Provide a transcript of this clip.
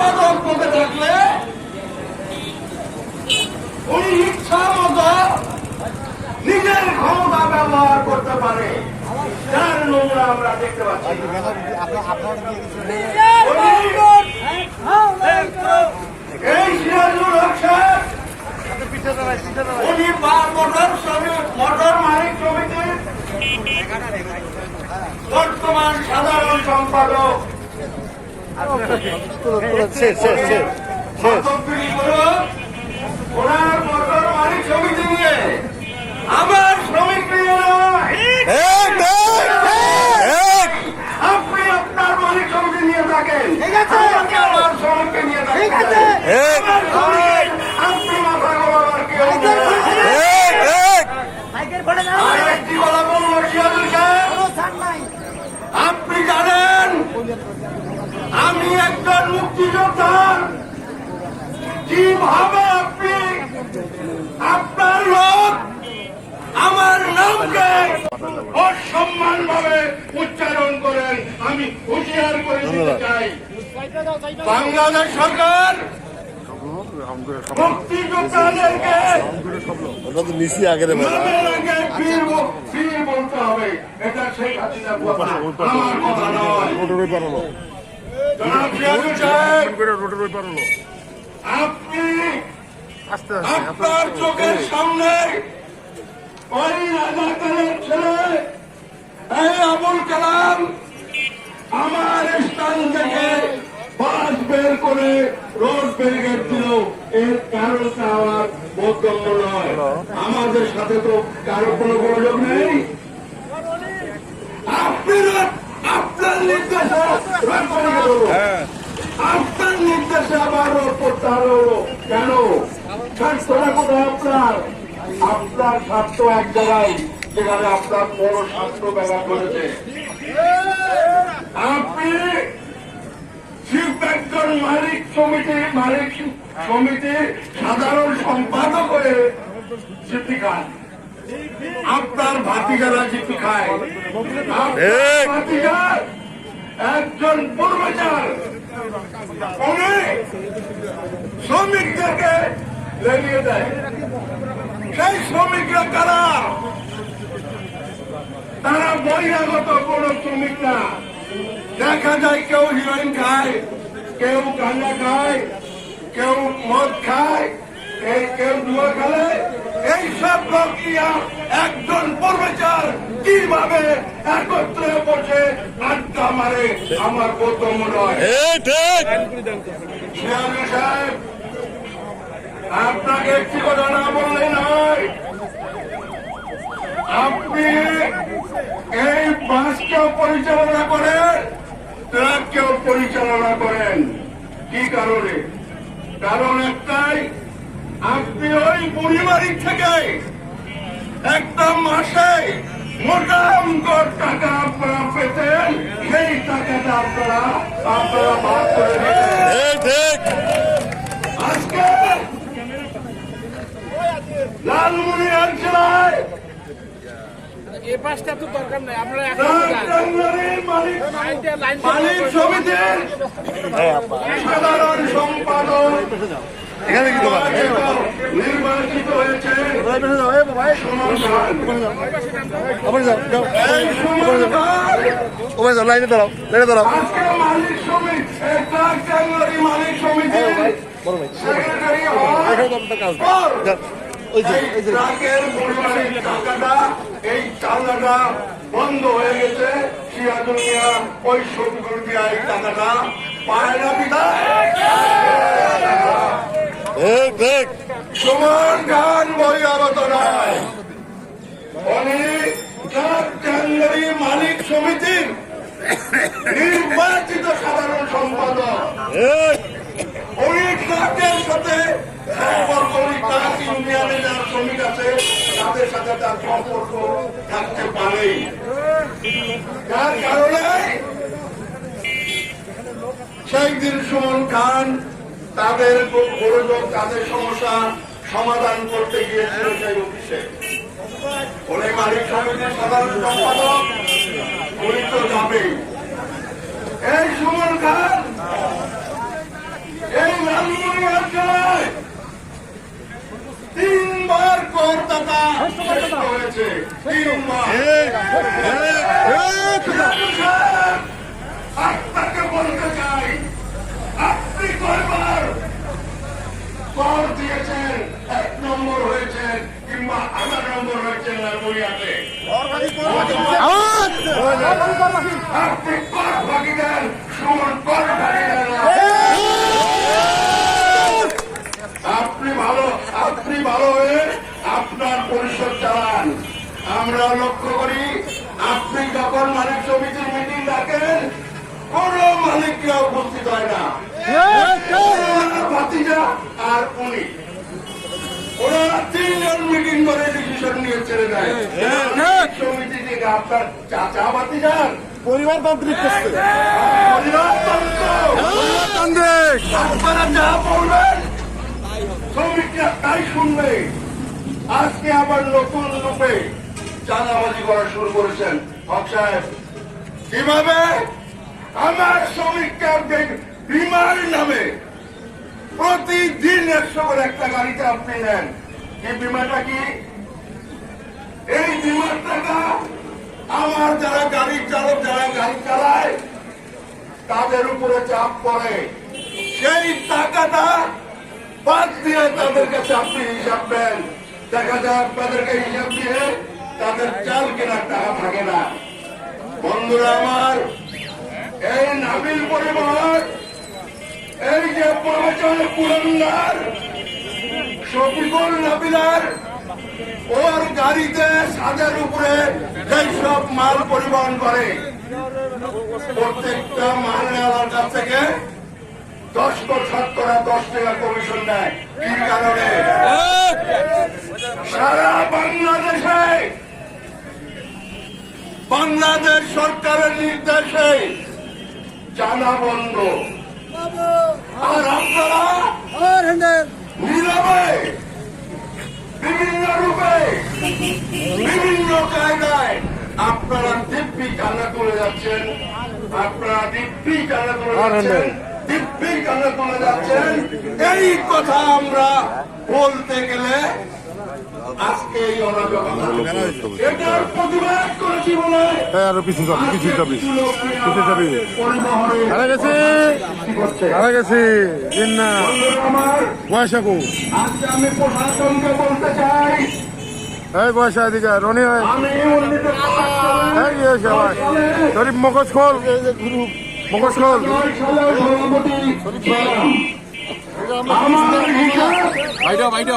সম্পাদক কমে থাকলে উনি ইচ্ছা মতো নিজের ক্ষমতা ব্যবহার করতে পারে। যার নমুনা আমরা দেখতে পাচ্ছি এই সিরাজুল হক সাহেব উনি বা- মোটর শ্রমিক মোটর মালিক সমিতির বর্তমান সাধারণ সম্পাদক শেষ শেষ শেষ মাতব্বরি করুন, ওনার মোটর মালিক সমিতি নিয়ে আমার শ্রমিক নিয়ে নয়। এক এক আপনি আপনার মালিক সমিতি নিয়ে থাকেন আমাকে আমার শ্রমিককে নিয়ে থাকেন এক আমার শ্রমিক, আপনি মাথা গলাবার কেউ নেই। এক এক আর একটি কথা বলব সিরাজুল সাহেব আপনি জানেন আমি একজন মুক্তিযোদ্ধা কীভাবে আপনি। আপনার লোক আমার নামকে অসম্মান ভাবে উচ্চারণ করেন। আমি হুঁশিয়ার করে দিতে চাই। বাংলাদেশ সরকার মুক্তিযোদ্ধাদেরকে ওটা আগে রে বেলা নামের আগে বীর ব- বীর বলতে হবে। এটা শেখ হাসিনার কথা। আমার কথা নয়। রোডের ওই পারল আপনি আপনার চোখের সামনে ওই রাজাকারের ছেলে এই আবুল কালাম আমার স্থান থেকে বাস বের করে রোড ব্যারিকেড দিল। এর কারণটা আমার বোধগম্য নয়। আমাদের সাথে তো কারও কোনো যোগাযোগ নেই। আপনি আপনার নির্দেশে। আপনার নির্দেশে আবার রোড প্রত্যাহার হলো কেন? স্বার্থটা কোথায় আপনার? আপনার স্বার্থ এক জায়গায় যেখানে আপনার বড় স্বার্থ ব্যবহার করেছে। আপনি একজন মালিক সমিতি মালিক সমিতি সাধারণ সম্পাদক হয়ে জিপি খান। আপনার ভাতিকারা জিপি খায়। ভাতিকার একজন পূর্বচার। উনি শ্রমিকদেরকে লেগিয়ে দেয়। সেই শ্রমিকরা কারা? তারা বহিরাগত কোন শ্রমিক না। দেখা যায় কেউ হিরোইন খায়, কেউ গাঁজা খায়, কেউ মদ খায় কেউ জুয়া খেলে এই সব প্রক্রিয়া একজন পূর্বচার কীভাবে একত্রে বসে আড্ডা মারে? আমার বোধগম্য নয়। সাহেব আপনাকে একটি কথা না বললে নয়। আপনি এই বাসকেও পরিচালনা করেন ট্রাককেও পরিচালনা করেন। কি কারণে? কারণ একটাই আপনি ওই বুড়িবাড়ি থেকে একটা মাসে মোটা অঙ্কর টাকা আপনারা পেতেন। সেই টাকাটা আপনারা আপনারা ভাগ করে আজকে লালমনিরহাট জেলায় এ পাশটা তো দরকার নাই আপনারা মালিক সমিতির সাধারণ সম্পাদক এখানে কি তোমার নির্বাচিত হয়েছে যাও। লাইনে দাঁড়াও লাইনে এই ট্রাক ট্যাঙ্গারি মালিক সমিতির বড় ভাই সেক্রেটারি হওয়ার এখানে তো আপনার কাজ পর যাও। ওই যে এই এই যে। ট্রাকের পরিমাণের টাকাটা এই চালাটা বন্ধ গেছে। সিরাজুল মিয়া ওই শফিকুল মিয়া এই টাকাটা পায় না বিধায় এই ঠিক সুমন খান বহিরাগত নয়। উনি মালিক সমিতির নির্বাচিত সাধারণ সম্পাদক। উনি ট্রাকের সাথে সম্পর্ক উনি ট্রাক ইউনিয়নে যারা শ্রমিক আছে তাদের সাথে তার সম্পর্ক থাকতে পারে। যার কারণে শেখ দিন সুমন খান তাদের পরিবার তাদের সমস্যা সমাধান করতে গিয়েছিল সেই অফিসে। মালিক সমিতির সাধারণ সম্পাদক তো যাবেই। এই সুমন খান এই তিনবার করদাতা। হ্যাঁ, হ্যাঁ, হ্যাঁ। হয়েছে তিনবার। কর দিয়েছেন এক নম্বর হয়েছেন কিংবা আধার নম্বর হয়েছেন লালমনিয়াতে। আপনি কর সুমন কর দেন আপনি ভালো আপনি ভালো হয়ে আপনার পরিষদ চালান। আমরা লক্ষ্য করি আপনি যখন মালিক সমিতির মিটিং ডাকেন কোন মালিকরা উপস্থিত হয় না। ভাতিজা আর উনি। ওনারা তিনজন মিটিং করে ডিসিশন নিয়ে ছেড়ে দেয়। সমিতি থেকে আপনার চাচা ভাতিজার পরিবারতান্ত্রিক পরিবারতান্ত্রিক। আপনারা যা বলবেন শ্রমিকরা তাই শুনবে। আজকে আবার নতুন রূপে চাঁদাবাজি করা শুরু করেছেন হক সাহেব। কীভাবে? আমার শ্রমিকরা বে- বিমার নামে প্রতিদিন একশো করে একটা গাড়িতে আপনি নেন। এই বিমাটা কি? এই বিমার টাকা আমার যারা গাড়ি চালক, যারা গাড়ি চালায়, তাদের উপরে চাপ পড়ে। সেই টাকাটা বাদ দিয়ে তাদের কাছে আপনি হিসাব দেন। দেখা যায় আপনাদেরকে হিসাব দিয়ে তাদের চাল কেনার টাকা থাকে না। বন্ধুরা আমার, এই নাবিল পরিবার এই যে প্রবচন পুরন্দার, শফিকুল নাবিলার ওর গাড়িতে সাদের উপরে সব মাল পরিবহন করে, প্রত্যেকটা মালনেওয়ালার কাছ থেকে দশ শতকরা দশ টাকা কমিশন দেয়। কি কারণে? সারা বাংলাদেশে, বাংলাদেশ সরকারের নির্দেশে জানা বন্ধ আর বিভিন্ন রূপে, বিভিন্ন কায়দায় আপনারা দিব্যি কান্না করে যাচ্ছেন। আপনারা দিব্যি কান্না করে যাচ্ছেন। দিব্যি কান্না করে যাচ্ছেন। এই কথা আমরা বলতে গেলে আজকে এই অনাজা এটার প্রতিবাদ করেছি বলে হ্যাঁ আরও পিছু যাবি কিছু যাবি পিছু যাবি হারা গেছে হারা গেছে। দিন না আমার বয়সাকু আজকে আমি প্রশাসনকে বলতে চাই। এই বয়সা এদিকে রনি হয় এই শরীফ মগজ খোল। মগজ খোল। সভাপতি। ছিলাম। আমার হিসাব ভাইটা ভাইটা